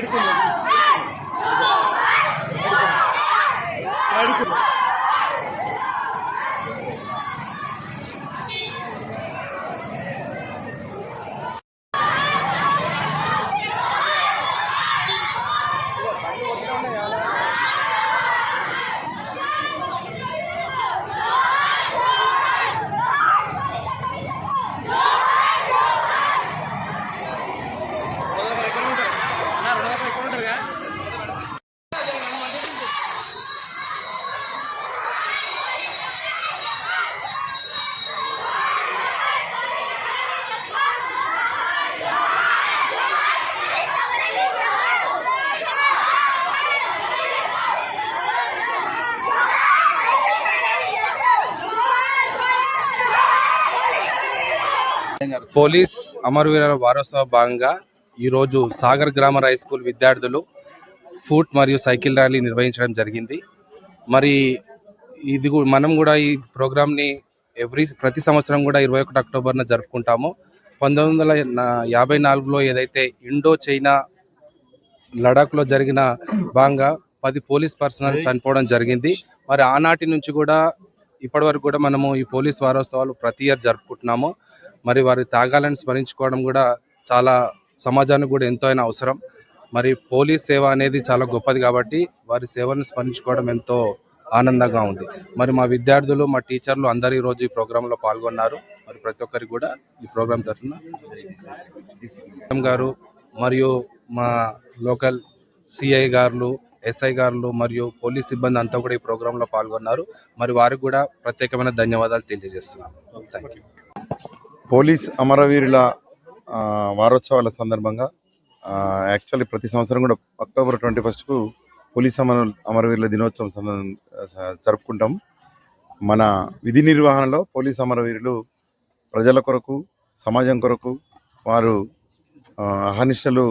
எடுக்கணும் పోలీస్ అమరవీరుల వారోత్సవ భాగంగా ఈరోజు సాగర్ గ్రామర్ హై స్కూల్ విద్యార్థులు ఫుట్ మరియు సైకిల్ ర్యాలీ నిర్వహించడం జరిగింది. మరి ఇది మనం కూడా ఈ ప్రోగ్రామ్ని ఎవ్రీ ప్రతి సంవత్సరం కూడా ఇరవై ఒకటి అక్టోబర్న జరుపుకుంటాము. పంతొమ్మిది వందల యాభై నాలుగులో ఏదైతే ఇండో చైనా లడాఖ్లో జరిగిన భాగంగా పది పోలీస్ పర్సనల్ చనిపోవడం జరిగింది. మరి ఆనాటి నుంచి కూడా ఇప్పటి వరకు కూడా మనము ఈ పోలీస్ వారోత్సవాలు ప్రతి ఇయర్ జరుపుకుంటున్నాము. మరి వారి త్యాగాలను స్మరించుకోవడం కూడా చాలా సమాజానికి కూడా ఎంతో అయినా అవసరం. మరి పోలీస్ సేవ అనేది చాలా గొప్పది కాబట్టి వారి సేవను స్మరించుకోవడం ఎంతో ఆనందంగా ఉంది. మరి మా విద్యార్థులు మా టీచర్లు అందరు ఈరోజు రోజు ఈ ప్రోగ్రాంలో పాల్గొన్నారు. మరి ప్రతి ఒక్కరికి కూడా ఈ ప్రోగ్రాం తరఫున గారు మరియు మా లోకల్ సిఐ గారు ఎస్ఐ గారు మరియు పోలీస్ సిబ్బంది అంతా కూడా ఈ ప్రోగ్రాంలో పాల్గొన్నారు. మరి వారికి కూడా ప్రత్యేకమైన ధన్యవాదాలు తెలియజేస్తున్నాను. థ్యాంక్ యూ పోలీస్ అమరవీరుల వారోత్సవాల సందర్భంగా యాక్చువల్లీ ప్రతి సంవత్సరం కూడా అక్టోబర్ ట్వంటీ ఫస్ట్కు పోలీస్ అమర అమరవీరుల దినోత్సవం సంద- జరుపుకుంటాం. మన విధి నిర్వహణలో పోలీస్ అమరవీరులు ప్రజల కొరకు సమాజం కొరకు వారు ఆ, అహర్నిశలు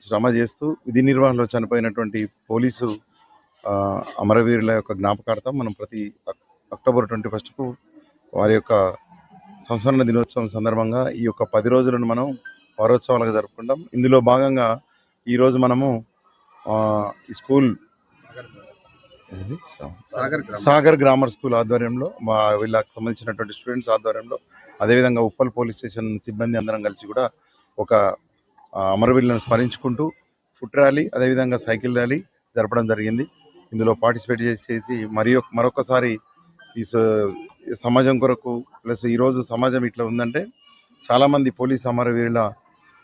శ్రమ చేస్తూ విధి నిర్వహణలో చనిపోయినటువంటి పోలీసు అమరవీరుల యొక్క జ్ఞాపకార్థం మనం ప్రతి అక్టోబర్ ట్వంటీ ఫస్ట్కు వారి యొక్క సంస్మరణ దినోత్సవం సందర్భంగా ఈ యొక్క పది రోజులను మనం వారోత్సవాలుగా జరుపుకుంటాం ఇందులో భాగంగా ఈరోజు మనము ఈ స్కూల్? సాగర్ గ్రామం. సాగర్ గ్రామర్ స్కూల్ ఆధ్వర్యంలో మా వీళ్ళకి సంబంధించినటువంటి స్టూడెంట్స్ ఆధ్వర్యంలో అదేవిధంగా ఉప్పల్ పోలీస్ స్టేషన్ సిబ్బంది అందరం కలిసి కూడా ఒక ఆ, అమరవీరులను స్మరించుకుంటూ ఫుట్ ర్యాలీ అదేవిధంగా సైకిల్ ర్యాలీ జరపడం జరిగింది ఇందులో పార్టిసిపేట్ చేసేసి మరి మరొకసారి ఈ సమాజం కొరకు ప్లస్ ఈరోజు సమాజం ఇట్లా ఉందంటే చాలామంది పోలీస్ అమరవీరుల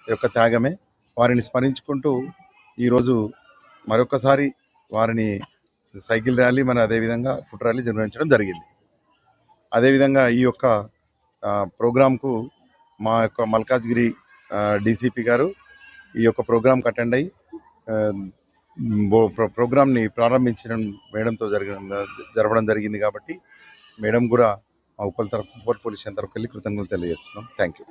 యొక్క త్యాగమే. వారిని స్మరించుకుంటూ ఈరోజు మరొకసారి వారిని సైకిల్ ర్యాలీ మరి అదేవిధంగా ఫుట్ ర్యాలీ నిర్వహించడం జరిగింది. అదేవిధంగా ఈ యొక్క ప్రోగ్రాంకు మా యొక్క మల్కాజ్గిరి డీసీపీ గారు ఈ యొక్క ప్రోగ్రాంకి అటెండ్ అయ్యి ఆ, ప్రోగ్రాంని ప్రారంభించడం మేడంతో జరిగిన జరపడం జరిగింది కాబట్టి మేడం కూడా మా ఉప్పల్ తరఫు ఉప్పల్ పోలీస్ స్టేషన్ తరఫుకి వెళ్ళి కృతజ్ఞతలు తెలియజేస్తున్నాం థ్యాంక్ యూ